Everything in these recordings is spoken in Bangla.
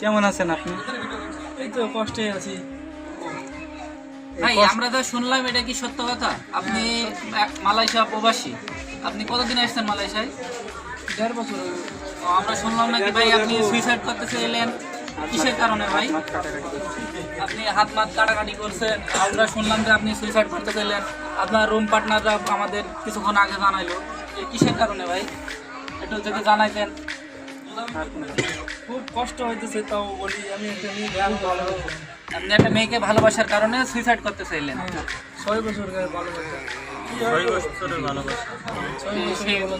কেমন আছেন আপনি? এই তো কষ্টে আছি। ভাই আমরা তো শুনলাম এটা কি সত্য কথা? আপনি মালয়েশিয়া প্রবাসী। আপনি কতদিন আসছেন মালয়েশিয়ায়? দেড় বছর আমরা শুনলাম নাকি ভাই আপনি সুইসাইড করতে চাইলেন কিসের কারণে ভাই? আপনি হাত মাত কাটাকাটি করছেন। আমরা শুনলাম যে আপনি সুইসাইড করতে চাইলেন আপনার রুম পার্টনাররা আমাদের কিছুক্ষণ আগে জানাইলো। যে কিসের কারণে ভাই? একটু যদি জানাইতেন। খুব কষ্ট হইতেছে তাও বলি আমি একটা মেয়ে আপনি একটা মেয়েকে ভালোবাসার কারণে সুইসাইড করতে চাইলেন। হ্যাঁ, ছয় বছর ভালোবাসা।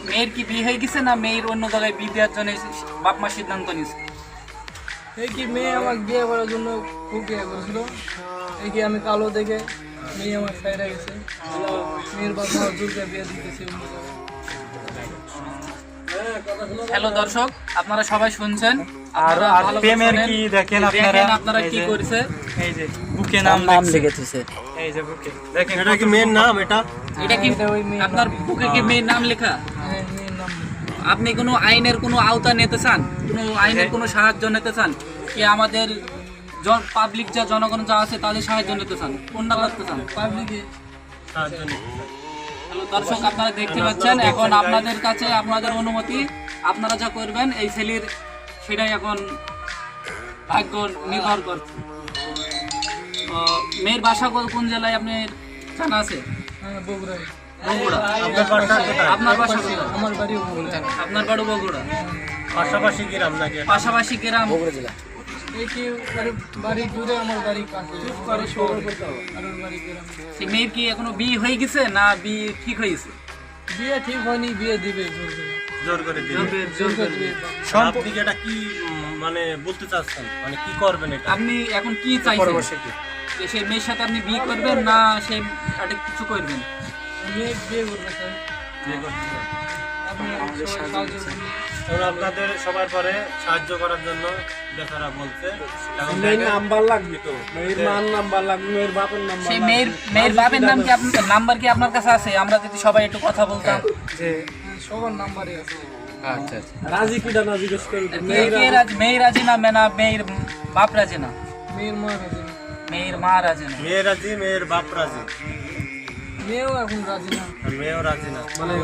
মেয়ের কি বিয়ে হয়ে গেছে না মেয়ের অন্য জায়গায় বিয়ে দেওয়ার জন্য বাপ মা সিদ্ধান্ত নিয়েছে? এই কি মেয়ে আমাকে বিয়ে করার জন্য খুব বিয়ে করেছিল? এই কি আমি কালো দেখে মেয়ে আমার সাইডে গেছে? মেয়ের বাবা দুর্গা বিয়ে দিতেছে। হ্যালো দর্শক আপনারা সবাই শুনছেন। আর আর প্রেমের কি দেখেন আপনারা? আপনারা কি করছে। এই যে বুকে নাম নাম লিখেছে। এই যে বুকে। দেখেন এটা কি মেয়ের নাম এটা? এটা কি আপনার বুকে কি মেয়ের নাম লেখা? হ্যাঁ আপনি কোনো আইনের কোনো আওতা নিতে চান? কোনো আইনের কোনো সাহায্য নিতে চান? কি আমাদের জন পাবলিক যা জনগণ যা আছে তাদের সাহায্য নিতে চান? কোনটা করতে চান? পাবলিকে সাহায্য নিতে। দর্শক আপনারা দেখতে পাচ্ছেন এখন আপনাদের কাছে আপনাদের অনুমতি আপনারা যা করবেন এই ছেলের সেটাই এখন ভাগ্য নির্ভর করছে। তো মেয়ের বাসা কোন- কোন জেলায় আপনি জানা আছে? হ্যাঁ বগুড়ায়। বগুড়া। আপনার বাসা কোথায়? আপনার বাসা কোথায়? আমার বাড়ি বগুড়া আপনার বাড়ি বগুড়া। পাশাপাশি গ্রাম নাকি? পাশাপাশি গ্রাম। এই কি বাড়ি দূরে আমার বাড়ি কাছে সে মেয়ের কি এখনও বিয়ে হয়ে গেছে না বিয়ে ঠিক হয়েছে? বিয়ে ঠিক হয়নি বিয়ে দিবে জোর করে। জোর করে দিবে। আপনি এটা কি মানে বলতে চাচ্ছেন? মানে কি করবেন এটা? আপনি এখন কি চাইছেন? সেই মেয়ের সাথে আপনি বিয়ে করবেন না সেই একটা কিছু করবেন? মেয়ে বিয়ে করবে স্যার। বিয়ে করতে সাহায্য এবং আপনাদের সবার পরে সাহায্য করার জন্য বেচারা বলছে। মেয়ের নাম্বার লাগবে তো। মেয়ের মার নাম্বার লাগবে মেয়ের বাপের নাম্বার সেই মেয়ের মেয়ের বাপের নাম কি আপনার নাম্বার কি আপনার কাছে আছে? আমরা যদি সবাই একটু কথা বলতাম। যে সবার নাম্বারে আছে। রাজি কিটা না জিজ্ঞেস করবে মেয়ে কে রাজি। না মেনা মেয়ের বাপ রাজি না? মেয়ের মা রাজি মেয়ের মা রাজি না। মেয়ে রাজি মেয়ের বাপ রাজি। মেয়েও এখন রাজি না। মেয়েও রাজি না। মানে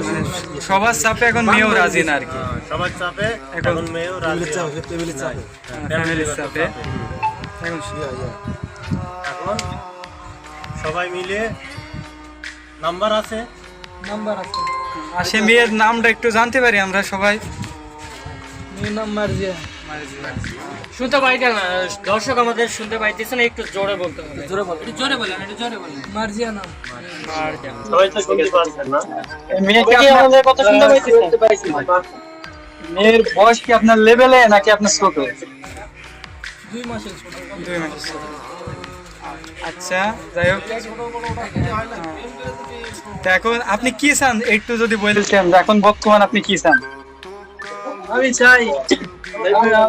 সবার চাপে এখন মেয়েও রাজি না আর কি। হ্যাঁ, সবার চাপে এখন মেয়েও রাজি না। টেবিলের চাপে। হ্যাঁ, ফ্যামিলির চাপে। এখন এখন সবাই মিলে নাম্বার আছে? নাম্বার আছে। আর সে মেয়ের নামটা একটু জানতে পারি আমরা সবাই। মেয়ের নাম মার্জিয়া শুনতে পাইতে না দর্শক আমাদের শুনতে পাইতেছে না একটু জোরে বলতে হবে। জোরে বল একটু জোরে বলেন একটু জোরে বলেন। মার্জিয়া নাম। সবাই তো শুনতে পাচ্ছেন না? কথা শুনতে মেয়ের বয়স কি আপনার লেভেলে নাকি আপনার ছোট দুই মাসের ছোট দুই মাস আচ্ছা যাই হোক। এখন আপনি কি চান? একটু যদি বলতেন এখন বর্তমান আপনি কি চান? আমি চাই 没推啊